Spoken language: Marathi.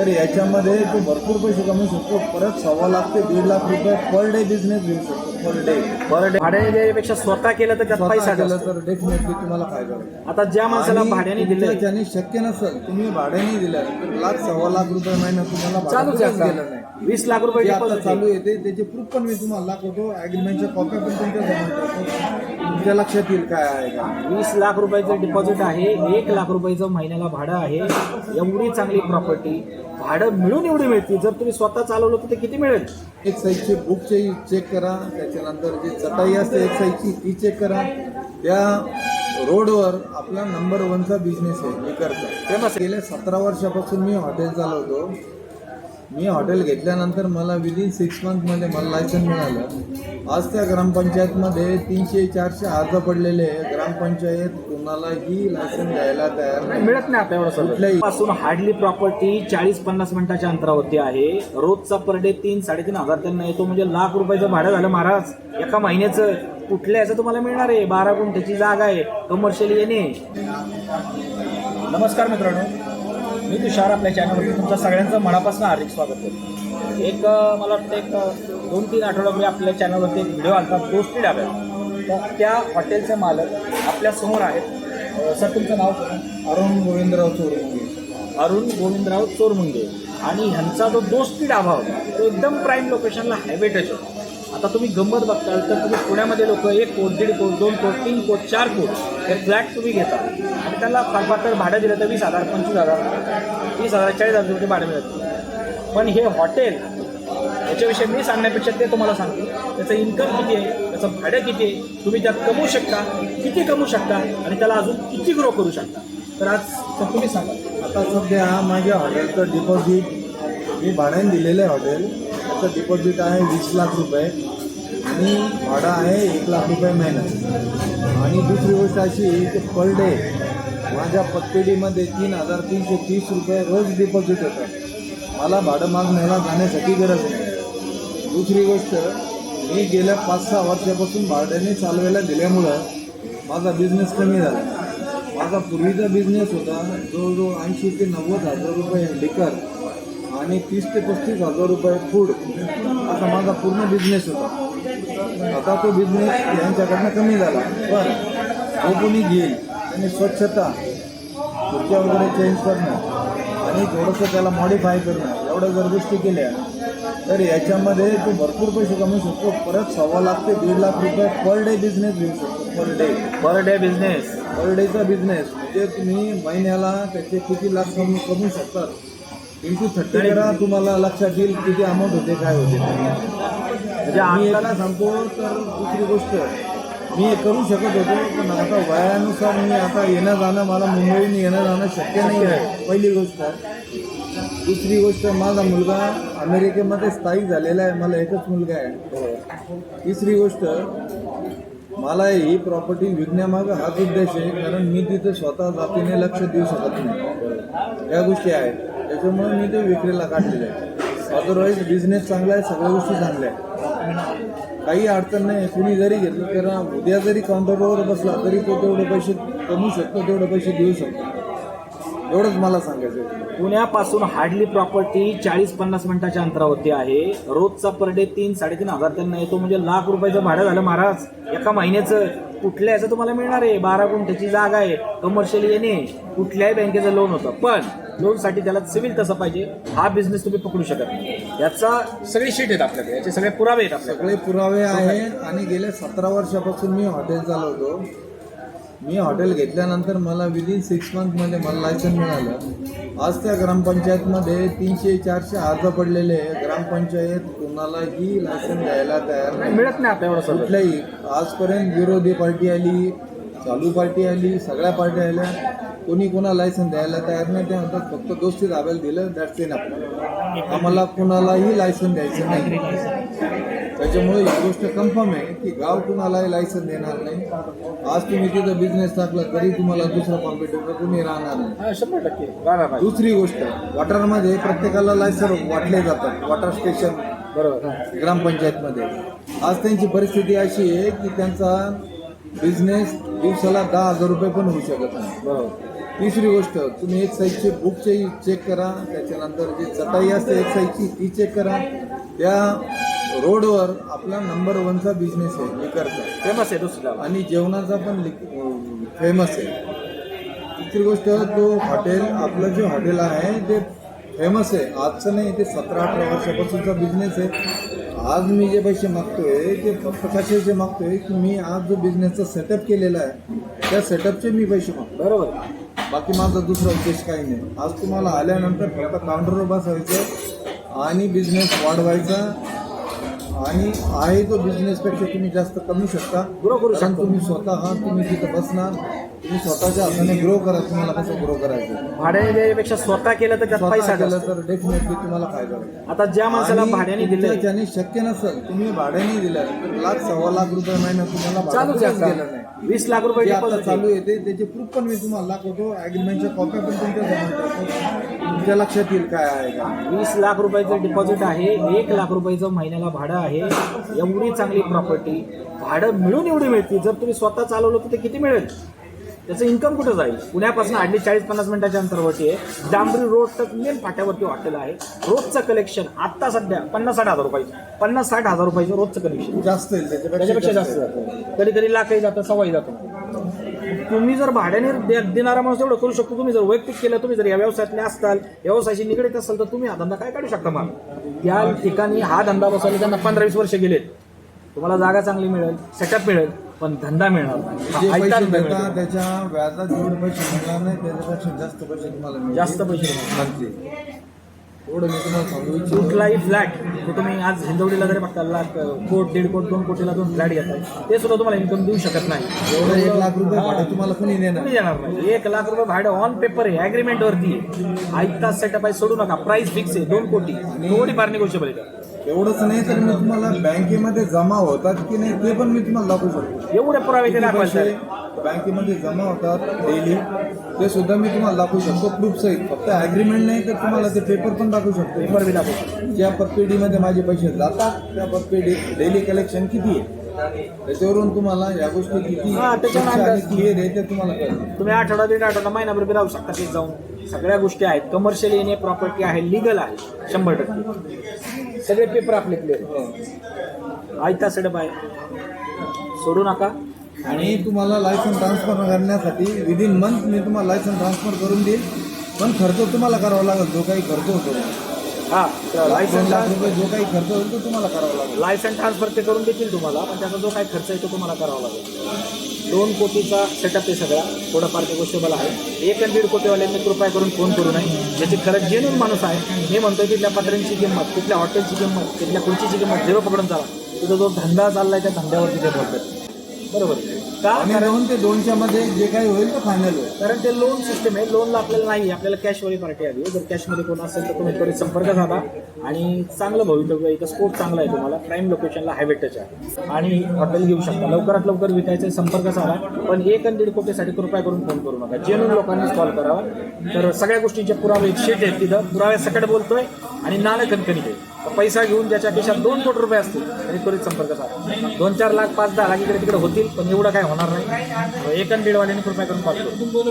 तर याच्यामध्ये तू भरपूर पैसे कमवू शकतो. परत सव्वा लाख ते दीड लाख रुपये पर डे बिझनेस घेऊ शकतो. पर डे पर डे भाड्याने देण्यापेक्षा स्वतः केलं तर त्यात पैसा केलं जास्त. तर डेफिनेटली तुम्हाला फायदा होईल. आता ज्या माणसाला आणि भाड्याने दिले तुमच्या ज्याने शक्य नसेल तुम्ही भाड्याने दिलं तर लाख सव्वा लाख रुपये महिना तुम्हाला चालूच गेलं आता. नाही. वीस लाख रुपये जे आता deposit चालू आहे. येते त्याचे प्रूफ पण मी तुम्हाला दाखवतो. ॲग्रीमेंटच्या कॉप्या पण तुमच्यासमोर ठेवतो. तुमच्या लक्षात येईल काय आहे का? वीस लाख रुपयाचं डिपॉझिट आहे. एक लाख रुपयाचं महिन्याला भाडं आहे. एवढी चांगली प्रॉपर्टी भाडं मिळून एवढी मिळते जर तुम्ही स्वतः चालवलं तर ते किती मिळेल? एक साईजचे बुकचे चेक करा त्याच्यानंतर जी चटाई असते एक साईजची ती चेक करा. त्या रोडवर आपला नंबर वनचा बिझनेस आहे लिकरचा फेमस गेल्या सतरा वर्षापासून मी हॉटेल चालवतो. मी हॉटेल घेतल्यानंतर मला विदिन सिक्स मंथमध्ये मला लायसन मिळालं. आज त्या ग्रामपंचायतमध्ये तीनशे चारशे अर्ज पडलेले आहे ग्रामपंचायत कोणालाही लायसन द्यायला तयार नाही. मिळत नाही आता एवढं सगळं. कुठल्याही- पासून हार्डली प्रॉपर्टी चाळीस पन्नास मिनिटाच्या अंतरावरती आहे. रोजचा पर डे तीन साडेतीन हजार त्यांना येतो. म्हणजे लाख रुपयाचं भाडं झालं महाराज. एका महिन्याचं कुठल्या याचं तुम्हाला मिळणार आहे? बारा गुंठ्याची जागा आहे. कमर्शियल येणे. नमस्कार मित्रांनो. मी तुषार आपल्या चॅनलवरती तुमचं सगळ्यांचं मनापासून हार्दिक स्वागत करतो. एक मला वाटतं एक दोन तीन आठवड्यापूर्वी आपल्या चॅनलवरती एक व्हिडिओ आला दोस्ती डाब्यात तर त्या हॉटेलचे मालक आपल्यासमोर आहेत. सर तुमचं नाव? अरुण गोविंदराव चोरमुंगे. अरुण गोविंदराव चोरमुंगे. आणि ह्यांचा जो दोस्ती डाबा होता तो एकदम प्राईम लोकेशनला हायवे टच होता. आता तुम्ही गंमत बघताल तर तुम्ही पुण्यामध्ये लोक एक कोट दीड कोट दोन कोट तीन कोट चार कोट हे फ्लॅट तुम्ही घेता. आणि त्याला फार फार तर भाडं दिलं तर वीस हजार पंचवीस हजार तीस हजार चाळीस हजार रुपये भाडं मिळतं. पण हे हॉटेल याच्याविषयी मी सांगण्यापेक्षा ते तुम्हाला सांगतो. त्याचं इन्कम किती आहे त्याचं भाडं किती आहे तुम्ही त्यात कमवू शकता किती कमवू शकता आणि त्याला अजून किती ग्रो करू शकता. तर आज तर तुम्ही सांगा. आता सध्या माझ्या हॉटेलचं डिपॉझिट मी भाड्याने दिलेलं आहे हॉटेल. त्याचं डिपॉझिट आहे वीस लाख रुपये. आणि भाडं आहे एक लाख रुपये महिना. आणि दुसरी गोष्ट अशी की पर डे माझ्या पतपेढीमध्ये तीन हजार तीनशे तीस रुपये रोज डिपॉझिट होतं मला भाडं मागण्याला जाण्यासाठी गरज नाही. दुसरी गोष्ट मी गेल्या पाच सहा वर्षापासून भाड्याने चालवायला दिल्यामुळं माझा बिझनेस कमी झाला. माझा पूर्वीचा बिझनेस होता जवळजवळ ऐंशी ते नव्वद हजार रुपये लिकर आणि तीस ते पस्तीस हजार रुपये फूड असा माझा पूर्ण बिझनेस होता. आता तो बिझनेस यांच्याकडनं कमी झाला. पण जो कोणी घेईल त्याने स्वच्छता खुर्च्या वगैरे चेंज करणं आणि थोडंसं त्याला मॉडिफाय करणं एवढ्या जर गोष्टी केल्या तर याच्यामध्ये तू भरपूर पैसे कमवू शकतो. परत सव्वा लाख ते दीड लाख रुपये पर डे बिझनेस घेऊ शकतो per day per day business per डेचा business म्हणजे तुम्ही महिन्याला त्याचे किती लाख कमवू कमवू शकतात? इंटू थर्टी तुम्हाला लक्षात येईल किती अमाऊंट होते काय होते. म्हणजे मी एकाला सांगतो तर दुसरी गोष्ट. मी हे करू शकत होतो पण आता वयानुसार मी आता येणं जाणं मला मुंबईने येणं जाणं शक्य नाही आहे. पहिली गोष्ट. दुसरी गोष्ट माझा मुलगा अमेरिकेमध्ये स्थायिक झालेला आहे मला एकच मुलगा आहे. तिसरी गोष्ट मला ही प्रॉपर्टी विकण्यामागं हाच उद्देश आहे कारण मी तिथे स्वतः जातीने लक्ष देऊ शकत नाही. या गोष्टी आहेत. त्याच्यामुळे मी ते विक्रीला काढलेलं आहे. अदरवाईज बिझनेस चांगला आहे सगळ्या गोष्टी चांगल्या आहेत. काही अडचण नाही. कुणी जरी घेतलं तर उद्या जरी काउंटरवर बसला तरी तो तेवढे पैसे कमवू शकतो तेवढे पैसे देऊ शकतो. एवढंच मला सांगायचं पुण्यापासून हार्डली प्रॉपर्टी चाळीस पन्नास मिनिटाच्या अंतरावरती आहे. रोजचा पर डे तीन साडेतीन हजार त्यांना येतो. म्हणजे लाख रुपयाचं भाडं झालं महाराज. एका महिन्याचं. कुठल्या याचं तुम्हाला मिळणार आहे? बारा गुंठ्याची जागा आहे. कमर्शियल येणे कुठल्याही बँकेचं लोन होतं. पण लोनसाठी त्याला सिव्हिल तसं पाहिजे. हा बिझनेस तुम्ही पकडू शकत नाही. याचा सगळी शीट आहेत आपल्याकडे. याचे सगळे पुरावे आहेत आपल्याकडे. सगळे पुरावे आहेत आणि गेल्या सतरा वर्षापासून मी हॉटेल चालवतो. मी हॉटेल घेतल्यानंतर मला विदिन सिक्स मंथमध्ये मला लायसन मिळालं. आज त्या ग्रामपंचायतमध्ये तीनशे चारशे अर्ज पडलेले ग्रामपंचायत कोणालाही लायसन द्यायला तयार नाही. मिळत नाही सगळं. कुठल्याही आजपर्यंत विरोधी पार्टी आली चालू पार्टी आली सगळ्या पार्ट्या आल्या. कोणी कोणा लायसन द्यायला तयार नाही. ते म्हणतात फक्त दोस्ती दाबायला दिलं दॅट्स इन आपलं आम्हाला कुणालाही लायसन द्यायचं नाही. त्याच्यामुळे ही गोष्ट कन्फर्म आहे की गाव कुणालाही लायसन देणार नाही. आज तुम्ही तिथं बिझनेस टाकला तरी तुम्हाला दुसरा कॉम्पिटिटर कोणी राहणार नाही. हा, शंभर टक्के. राहणार नाही. दुसरी गोष्ट वॉटरमध्ये प्रत्येकाला लायसन वाटले जातात. वॉटर स्टेशन बरोबर हा. ग्रामपंचायतमध्ये. आज त्यांची परिस्थिती अशी आहे की त्यांचा बिझनेस दिवसाला दहा हजार रुपये पण होऊ शकत नाही. बरोबर. तिसरी गोष्ट तुम्ही एक साईजचे बुकचे चेक करा. त्याच्यानंतर जी चटाई असते एक साईजची ती चेक करा. त्या रोडवर आपला नंबर वनचा बिझनेस आहे लिकरचा फेमस आहे दुसरा. आणि जेवणाचा पण फेमस आहे. तिसरी गोष्ट तो हॉटेल आपलं जे हॉटेल आहे ते फेमस आहे. आजचं नाही ते सतरा अठरा वर्षापासूनचा बिझनेस आहे. आज मी जे पैसे मागतोय ते कशाचे मागतोय की मी आज जो बिझनेसचा सेटअप केलेला आहे त्या सेटअपचे मी पैसे मागतो बरोबर. बाकी माझा दुसरा उद्देश काही नाही. आज तुम्हाला आल्यानंतर फक्त काउंटरवर बसायचं आणि बिझनेस वाढवायचा. आणि आहे तो बिझनेसपेक्षा तुम्ही जास्त कमवू शकता कारण शकता. तुम्ही स्वतः तुम्ही तिथं बसणार तुम्ही स्वतःच्या हाताने ग्रो करा तुम्हाला कसं ग्रो करायचं? भाड्याने देण्यापेक्षा स्वतः केलं तर त्यात स्वतः पैसा केलं जास्त. तर डेफिनेटली तुम्हाला फायदा होईल. आता ज्या माणसाला आणि भाड्याने तुमच्या दिलं ज्याने शक्य नसेल तुम्ही भाड्याने दिलं तर लाख सव्वा लाख रुपये महिना तुम्हाला भाडं चालूच आहे कुठेच आता. गेलं नाही. वीस लाख रुपये जे आता deposit चालू. येते त्याचे प्रूफ पण मी तुम्हाला दाखवतो. ॲग्रीमेंटच्या कॉप्या पण तुमच्या. तुमच्या लक्षात येईल काय आहे का? वीस लाख रुपयाचं डिपॉझिट आहे एक लाख रुपयाचं महिन्याला भाडं आहे. एवढी चांगली प्रॉपर्टी भाडं मिळून एवढी मिळते जर तुम्ही स्वतः चालवलं तर ते किती मिळेल? त्याचं इन्कम कुठं जाईल? पुण्यापासून आडली चाळीस पन्नास मिनिटाच्या अंतरावरती आहे. डांबरी रोड तर मेन फाट्यावरती हॉटेल आहे. रोजचं कलेक्शन आत्ता सध्या पन्नास साठ हजार रुपयाचं. पन्नास साठ हजार रुपयाचं रोजचं कलेक्शन जास्त त्याच्यापेक्षा जास्त. जातं. कधी कधी लाखही जातं सवाही जातो. तुम्ही जर भाड्याने देणारा माणूस एवढं करू शकतो. तुम्ही जर वैयक्तिक केलं तुम्ही जर या व्यवसायातले असताल व्यवसायाशी निगडीत असाल तर तुम्ही हा धंदा काय काढू शकता मग त्या ठिकाणी हा धंदा बसवला त्यांना पंधरा वीस वर्ष गेलेत. तुम्हाला जागा चांगली मिळेल सेटअप मिळेल. पण धंदा मिळणार नाही. जे ऐकता पैसे धंदा देता मिळेल. त्याच्या व्याजात जेवढे पैसे मिळणार नाही त्याच्यापेक्षा जास्त पैसे तुम्हाला मिळतील. जास्त पैसे मिळणार. मंथली एवढं मी तुम्हाला सांगू इच्छितो. कुठलाही फ्लॅट जे तुम्ही आज हिंदवडीला जरी बघता लाख कोट दीड कोट दोन कोटीला दोन फ्लॅट घेताय ते सुद्धा तुम्हाला इन्कम देऊ शकत नाही. एवढं एक लाख रुपये भाडं तुम्हाला कोणी देणार? नाही. एक लाख रुपये भाडं ऑन पेपर आहे ऍग्रीमेंट वरती आहे. ऐकता सेटअप आहे सोडू नका. प्राइस फिक्स आहे दोन कोटी. थोडी फार निगोशिएबल आहे. एवढंच नाही तर मी तुम्हाला बँकेमध्ये जमा होतात की नाही ते पण मी तुम्हाला दाखवू शकतो. एवढे पुरावे ते किती दाखवायचे पैसे बँकेमध्ये जमा होतात डेली ते सुद्धा मी तुम्हाला दाखवू शकतो. प्रूफ सहित. फक्त ॲग्रीमेंट नाही तर तुम्हाला ते पेपर पण दाखवू शकतो. पेपर बी दाखवतो ज्या पतपेढीमध्ये माझे पैसे जातात त्या पतपेढी डेली कलेक्शन किती आहे? त्याच्यावरून तुम्हाला या गोष्टी किती हा, त्याच्यावर आणि अंदाज. क्लिअर आहे ते तुम्हाला तुम्ही आठवडा दीड आठवडा महिनाभर बी राहू शकता ते जाऊन. सगळ्या गोष्टी आहेत. कमर्शियल येणे प्रॉपर्टी आहे लिगल आहे शंभर टक्के. सगळे पेपर आपले क्लिअर ऐकता सेटअप आहे. सोडू नका. आणि तुम्हाला लायसन ट्रान्सफर करण्यासाठी विदिन मंथ मी तुम्हाला लायसन ट्रान्सफर करून देईल. पण खर्च तुम्हाला करावा लागेल. जो काही खर्च होतो. हा दोन लायसन रुपये जो काही खर्च होईल तो तुम्हाला करावा लागेल. लायसन ट्रान्सफर ते करून देतील तुम्हाला पण त्याचा जो काही खर्च आहे तो तुम्हाला करावा लागेल. दोन कोटीचा सेटअप आहे सगळा थोडंफार नेगोशिएबल आहे. एक आणि दीड कोटीवाल्यांनी कृपया करून फोन करू नये. ज्याची खरंच जेन्युन माणूस आहे मी म्हणतोय तिथल्या पत्र्यांची किंमत तिथल्या हॉटेलची किंमत तिथल्या खुर्चीची किंमत झिरो पकडून चाला तिथं जो धंदा चाललाय त्या धंद्यावरती ते बोलतात. बरोबर आहे. का? आणि कारण दोन ते दोनच्या मध्ये जे काही होईल ते फायनल होईल. कारण ते लोन सिस्टम आहे. लोनला आपल्याला नाही आपल्याला कॅशवाली पार्टी आली जर कॅशमध्ये कोण असेल तर तुम्ही थोडे संपर्क साधा आणि चांगलं भवितव्य. इथं स्कोप चांगला आहे तुम्हाला. प्राईम लोकेशनला हायवे टच आहे. आणि हॉटेल घेऊ शकता. लवकरात लवकर विकायचं संपर्क साधा. पण एक आणि दीड कोटीसाठी कृपया करून फोन करू नका. जेन्युन लोकांनीच कॉल करावा. तर सगळ्या गोष्टींचे पुरावे एक शीट आहेत तिथं. पुराव्या सकट बोलतोय आणि नाणं कणकणीत आहे पैसा घेऊन ज्याच्या खिशात दोन कोटी रुपये असतील आणि त्वरित संपर्क साधा. दोन चार लाख पाच दहा लाख इकडे तिकडे होतील पण एवढं काय होणार नाही. एक आणि दीडवाल्यांनी कृपया करून पाठवतो